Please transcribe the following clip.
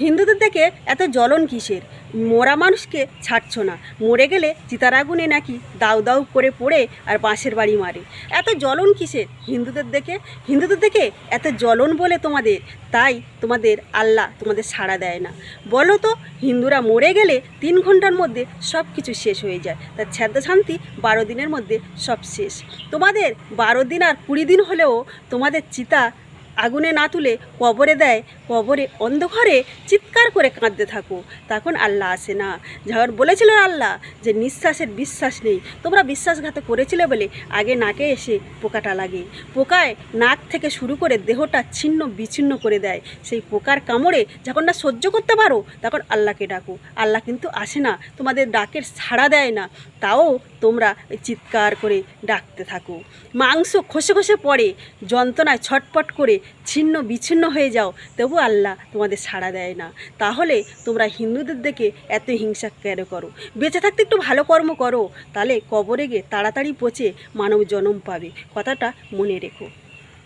হিন্দুদের দেখে এত জ্বলন কিসের? মোরা মানুষকে ছাড়ছ না। মরে গেলে চিতার আগুনে নাকি দাউ দাউ করে পড়ে আর বাঁশের বাড়ি মারে। এত জ্বলন কিসের? হিন্দুদের দেখে? হিন্দুদের দেখে এত জ্বলন বলে তোমাদের? তাই তোমাদের আল্লাহ তোমাদের সাড়া দেয় না। বলো তো, হিন্দুরা মরে গেলে তিন ঘণ্টার মধ্যে সব কিছু শেষ হয়ে যায়। তার ছ্যাদ শান্তি বারো দিনের মধ্যে সব শেষ। তোমাদের বারো দিন আর কুড়ি দিন হলেও তোমাদের চিতা আগুনে না তুলে কবরে দেয়, কবরে অন্ধকারে চিৎকার করে কাঁদতে থাকো। তখন আল্লাহ আসে না। যখন বলেছিল আল্লাহ যে নিঃশ্বাসের বিশ্বাস নেই, তোমরা বিশ্বাসঘাত করেছিলে বলে আগে নাকে এসে পোকাটা লাগে। পোকায় নাক থেকে শুরু করে দেহটা ছিন্ন বিচ্ছিন্ন করে দেয়। সেই পোকার কামড়ে যখন না সহ্য করতে পারো, তখন আল্লাহকে ডাকো। আল্লাহ কিন্তু আসে না, তোমাদের ডাকের সাড়া দেয় না। তাও তোমরা চিৎকার করে ডাকতে থাকো। মাংস খসে খসে পড়ে, যন্ত্রণায় ছটপট করে ছিন্ন বিচ্ছিন্ন হয়ে যাও, তবু আল্লাহ তোমাদের সাড়া দেয় না। তাহলে তোমরা হিন্দুদের দেখে এত হিংসা কেন করো? বেঁচে থাকতে একটু ভালো কর্ম করো, তাহলে কবরে গিয়ে তাড়াতাড়ি পচে মানব জনম পাবে। কথাটা মনে রেখো।